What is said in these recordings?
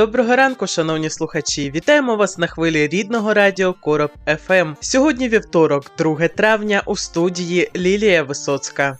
Доброго ранку, шановні слухачі! Вітаємо вас на хвилі рідного радіо Короб ФМ. Сьогодні вівторок, 2 травня, у студії Лілія Висоцька.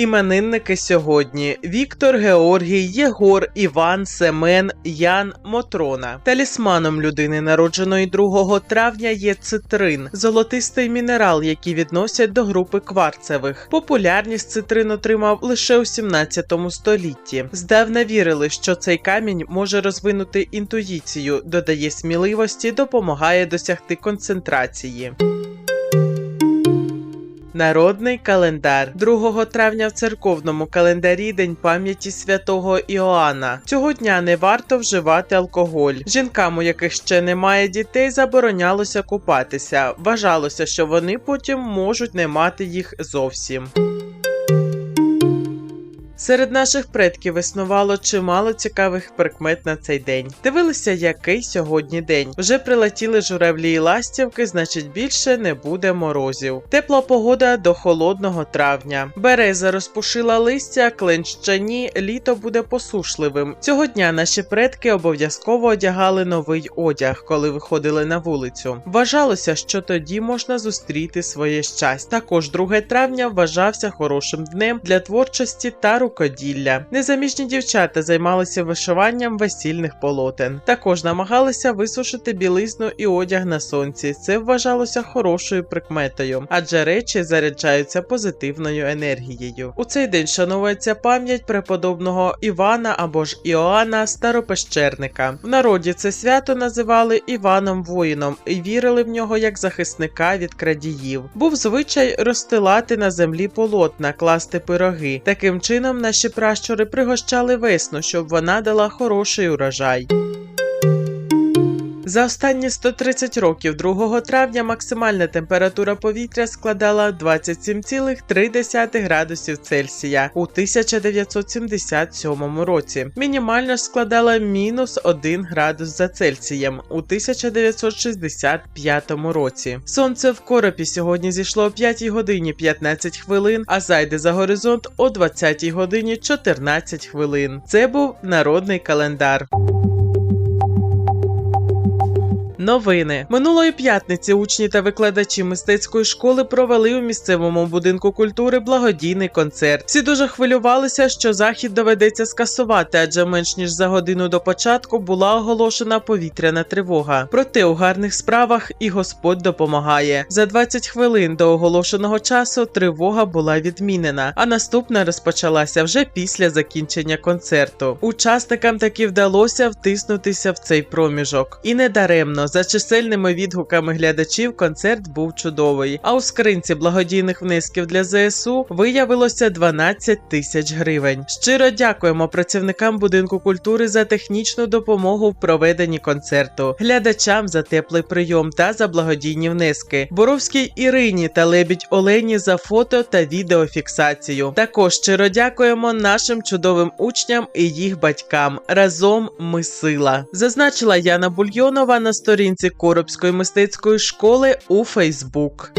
Іменинники сьогодні: Віктор, Георгій, Єгор, Іван, Семен, Ян, Мотрона. Талісманом людини, народженої 2 травня, є цитрин, золотистий мінерал, який відносять до групи кварцевих. Популярність цитрин отримав лише у 17 столітті. Здавна вірили, що цей камінь може розвинути інтуїцію, додає сміливості, допомагає досягти концентрації. Народний календар 2 травня в церковному календарі День пам'яті святого Іоанна. Цього дня не варто вживати алкоголь. Жінкам, у яких ще немає дітей, заборонялося купатися. Вважалося, що вони потім можуть не мати їх зовсім. Серед наших предків існувало чимало цікавих прикмет на цей день. Дивилися, який сьогодні день. Вже прилетіли журавлі і ластівки, значить більше не буде морозів. Тепла погода до холодного травня. Береза розпушила листя, кленщані, літо буде посушливим. Цього дня наші предки обов'язково одягали новий одяг, коли виходили на вулицю. Вважалося, що тоді можна зустріти своє щастя. Також 2 травня вважався хорошим днем для творчості та рукоділля. Незаміжні дівчата займалися вишиванням весільних полотен. Також намагалися висушити білизну і одяг на сонці. Це вважалося хорошою прикметою, адже речі заряджаються позитивною енергією. У цей день шанується пам'ять преподобного Івана або ж Іоанна Старопещерника. В народі це свято називали Іваном Воїном і вірили в нього як захисника від крадіїв. Був звичай розстилати на землі полотна, класти пироги. Таким чином наші пращури пригощали весну, щоб вона дала хороший урожай. За останні 130 років 2 травня максимальна температура повітря складала 27,3 градусів Цельсія у 1977 році. Мінімально ж складала мінус 1 градус за Цельсієм у 1965 році. Сонце в коропі сьогодні зійшло о 5 годині 15 хвилин, а зайде за горизонт о 20 годині 14 хвилин. Це був народний календар. Новини минулої п'ятниці учні та викладачі мистецької школи провели у місцевому будинку культури благодійний концерт. Всі дуже хвилювалися, що захід доведеться скасувати, адже менш ніж за годину до початку була оголошена повітряна тривога. Проте у гарних справах і Господь допомагає. За 20 хвилин до оголошеного часу тривога була відмінена, а наступна розпочалася вже після закінчення концерту. Учасникам таки вдалося втиснутися в цей проміжок, і не даремно. За чисельними відгуками глядачів концерт був чудовий. А у скринці благодійних внесків для ЗСУ виявилося 12 тисяч гривень. Щиро дякуємо працівникам будинку культури за технічну допомогу в проведенні концерту, глядачам за теплий прийом та за благодійні внески. Боровській Ірині та Лебідь Олені за фото та відеофіксацію. Також щиро дякуємо нашим чудовим учням і їх батькам. Разом ми сила. Зазначила Яна Бульйонова на сторінці Коробської мистецької школи у Фейсбук.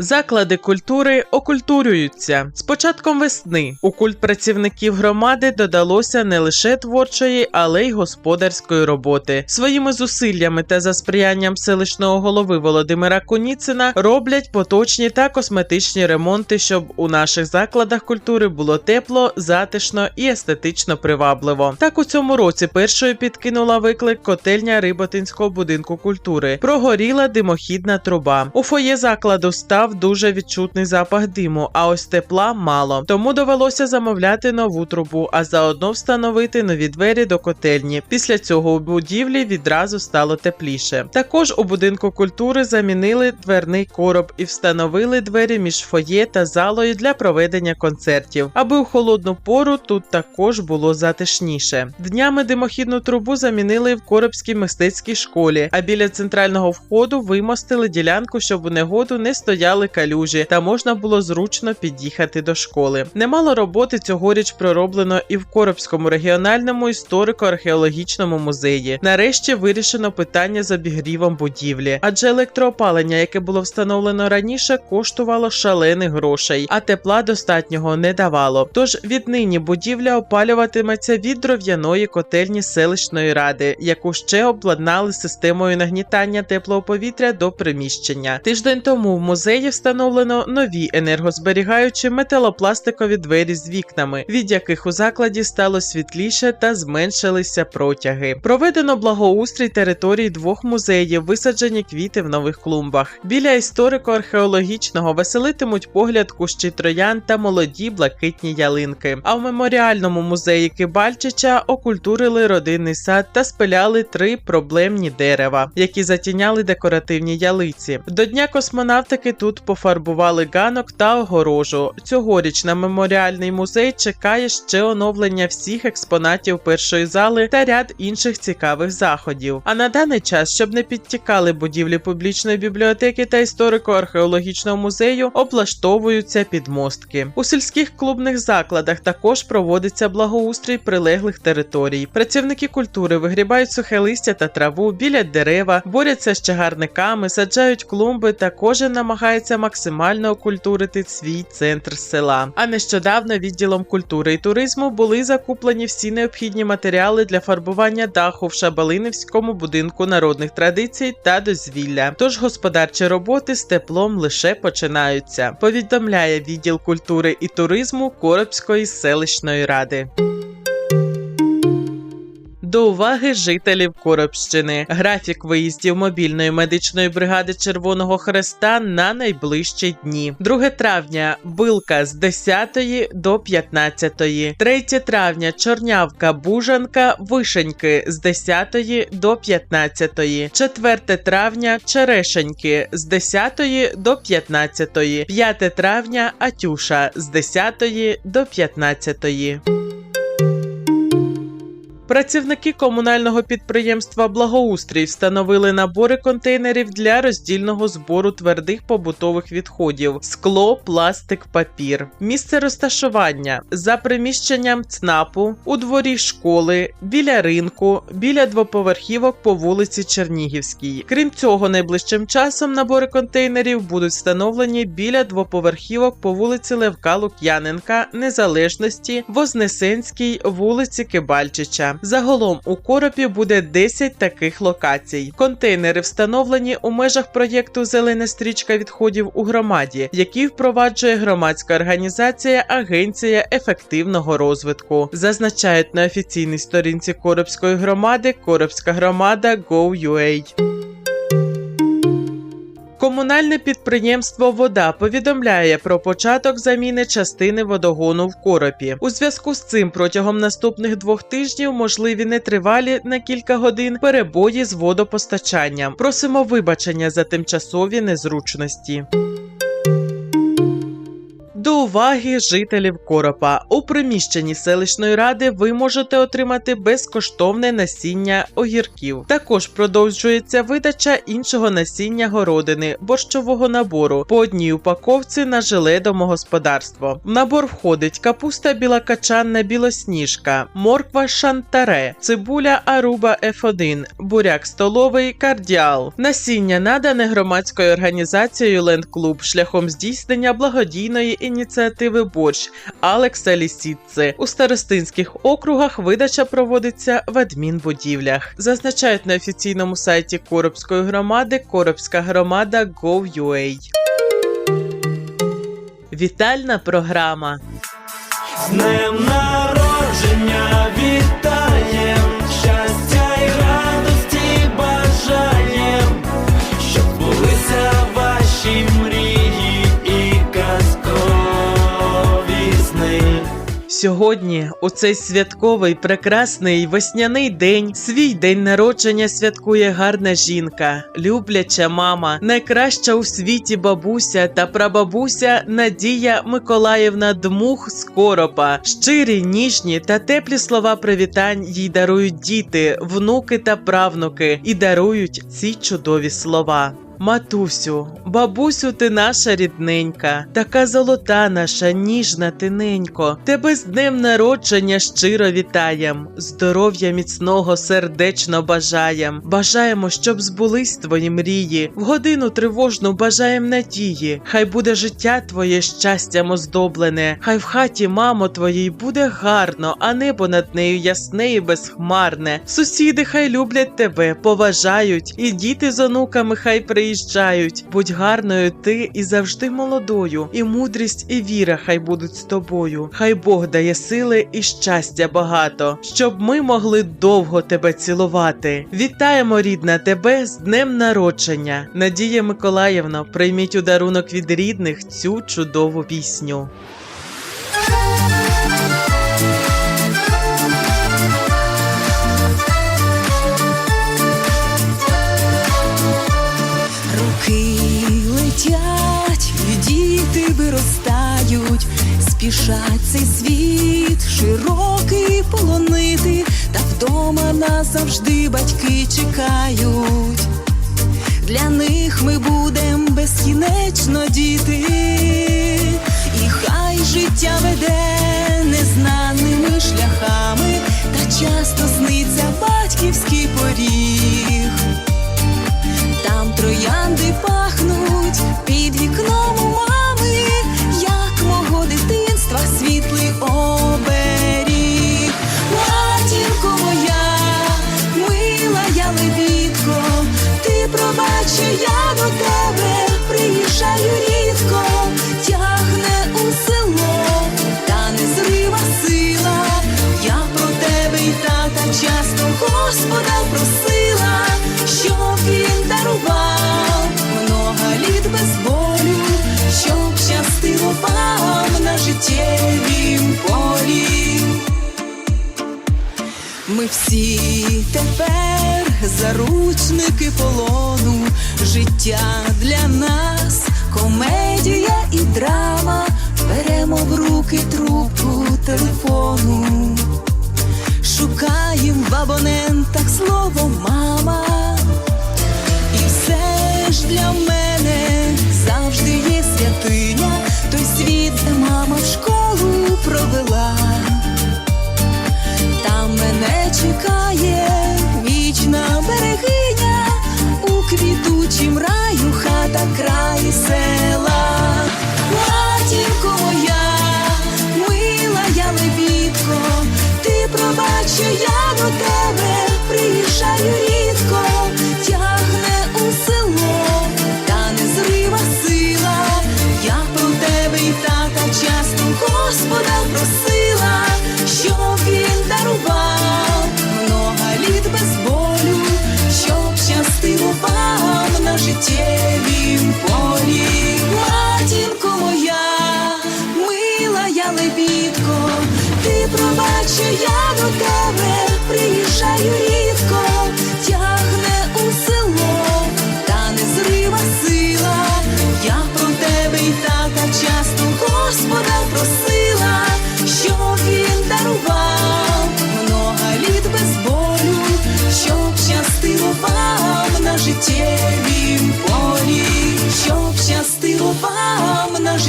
Заклади культури окультурюються. З початком весни у культ працівників громади додалося не лише творчої, але й господарської роботи. Своїми зусиллями та за сприянням селищного голови Володимира Куніцина роблять поточні та косметичні ремонти, щоб у наших закладах культури було тепло, затишно і естетично привабливо. Так у цьому році першою підкинула виклик котельня Риботинського будинку культури. Прогоріла димохідна труба. У фоє закладу став існував дуже відчутний запах диму, а ось тепла мало. Тому довелося замовляти нову трубу, а заодно встановити нові двері до котельні. Після цього у будівлі відразу стало тепліше. Також у будинку культури замінили дверний короб і встановили двері між фоє та залою для проведення концертів, аби у холодну пору тут також було затишніше. Днями димохідну трубу замінили в Коробській мистецькій школі, а біля центрального входу вимостили ділянку, щоб у негоду не стояли калюжі та можна було зручно під'їхати до школи. Немало роботи цьогоріч пророблено і в Коробському регіональному історико-археологічному музеї. Нарешті вирішено питання з обігрівом будівлі, адже електроопалення, яке було встановлено раніше, коштувало шалених грошей, а тепла достатнього не давало. Тож віднині будівля опалюватиметься від дров'яної котельні селищної ради, яку ще обладнали системою нагнітання теплого повітря до приміщення. Тиждень тому в музеї встановлено нові енергозберігаючі металопластикові двері з вікнами, від яких у закладі стало світліше та зменшилися протяги. Проведено благоустрій території двох музеїв, висаджені квіти в нових клумбах. Біля історико-археологічного веселитимуть погляд кущі троян та молоді блакитні ялинки. А в меморіальному музеї Кибальчича окультурили родинний сад та спиляли три проблемні дерева, які затіняли декоративні ялиці. До дня космонавтики тут пофарбували ганок та огорожу. Цьогоріч на меморіальний музей чекає ще оновлення всіх експонатів першої зали та ряд інших цікавих заходів. А на даний час, щоб не підтікали будівлі публічної бібліотеки та історико-археологічного музею, облаштовуються підмостки. У сільських клубних закладах також проводиться благоустрій прилеглих територій. Працівники культури вигрібають сухе листя та траву, білять дерева, борються з чагарниками, саджають клумби та кожен намагається максимально окультурити свій центр села. А нещодавно відділом культури і туризму були закуплені всі необхідні матеріали для фарбування даху в Шабалинівському будинку народних традицій та дозвілля. Тож господарчі роботи з теплом лише починаються. Повідомляє відділ культури і туризму Коробської селищної ради. До уваги жителів Коробщини. Графік виїздів мобільної медичної бригади Червоного Хреста на найближчі дні. 2 травня Билка з 10 до 15. 3 травня Чорнявка Бужанка Вишеньки з 10 до 15. 4 травня Черешеньки з 10 до 15. 5 травня Атюша з 10 до 15. Працівники комунального підприємства Благоустрій встановили набори контейнерів для роздільного збору твердих побутових відходів: скло, пластик, папір. Місце розташування за приміщенням ЦНАПу, у дворі школи, біля ринку, біля двоповерхівок по вулиці Чернігівській. Крім цього, найближчим часом набори контейнерів будуть встановлені біля двоповерхівок по вулиці Левка Лук'яненка, Незалежності, Вознесенській, вулиці Кибальчича. Загалом у коропі буде 10 таких локацій. Контейнери встановлені у межах проєкту Зелена стрічка відходів у громаді, який впроваджує громадська організація Агенція ефективного розвитку. Зазначають на офіційній сторінці Коробської громади Коробська громада Go.ua. Комунальне підприємство Вода повідомляє про початок заміни частини водогону в коропі. У зв'язку з цим протягом наступних двох тижнів можливі нетривалі на кілька годин перебої з водопостачанням. Просимо вибачення за тимчасові незручності. До уваги жителів Коропа. У приміщенні селищної ради ви можете отримати безкоштовне насіння огірків. Також продовжується видача іншого насіння городини, борщового набору по одній упаковці на жиле домогосподарство. В набор входить капуста білокачанна білосніжка, морква шантаре, цибуля аруба F1, буряк столовий кардіал. Насіння надане громадською організацією Ленд-Клуб шляхом здійснення благодійної ініціативи борщ Алекса Лісіцце. У старостинських округах видача проводиться в адмінбудівлях. Зазначають на офіційному сайті Коробської громади Коробська громада Gov.ua. Вітальна програма. З днем народження Сьогодні, у цей святковий прекрасний весняний день, свій день народження святкує гарна жінка, любляча мама, найкраща у світі бабуся та прабабуся Надія Миколаївна Дмух з Коропа. Щирі, ніжні та теплі слова привітань їй дарують діти, внуки та правнуки і дарують ці чудові слова. Матусю, бабусю, ти наша рідненька, така золота наша, ніжна тиненько. Тебе з днем народження щиро вітаєм, здоров'я міцного сердечно бажаєм. Бажаємо, щоб збулись твої мрії. В годину тривожну бажаєм надії. Хай буде життя твоє щастям оздоблене. Хай в хаті, мамо твоїй, буде гарно, а небо над нею ясне і безхмарне. Сусіди хай люблять тебе, поважають, і діти з онуками хай приїжджають. Будь гарною ти і завжди молодою, і мудрість, і віра хай будуть з тобою. Хай Бог дає сили і щастя багато, щоб ми могли довго тебе цілувати. Вітаємо, рідна, тебе з днем народження. Надія Миколаївна, прийміть у дарунок від рідних цю чудову пісню. Виростають, спішать цей світ широкий полонити, та вдома нас завжди батьки чекають. Для них ми будем безкінечно діти, і хай життя веде незнаними шляхами, та часто сниться батьківський поріг. Там троянди пахнуть під вікном всі тепер заручники полону, життя для нас, комедія і драма. Беремо в руки трубку телефону, шукаєм в абонентах слово мама. present.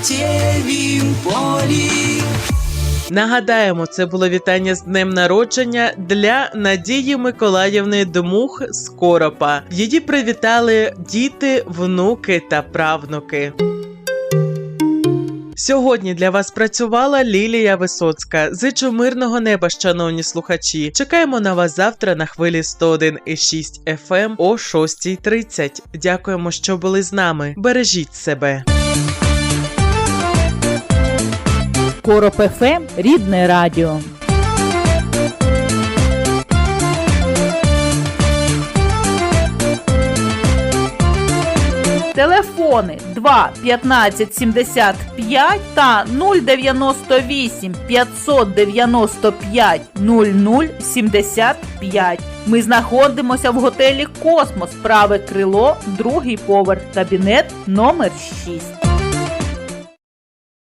Життєвім полі. Нагадаємо, це було вітання з днем народження для Надії Миколаївни Дмух з Коропа. Її привітали діти, внуки та правнуки. Сьогодні для вас працювала Лілія Висоцька. Зичу мирного неба, шановні слухачі. Чекаємо на вас завтра на хвилі 101,6 FM о 6.30. Дякуємо, що були з нами. Бережіть себе. Короб ФМ – рідне радіо. Телефони 02 15 75 та 098 595 00 75. Ми знаходимося в готелі Космос, праве крило, другий поверх, кабінет номер 6.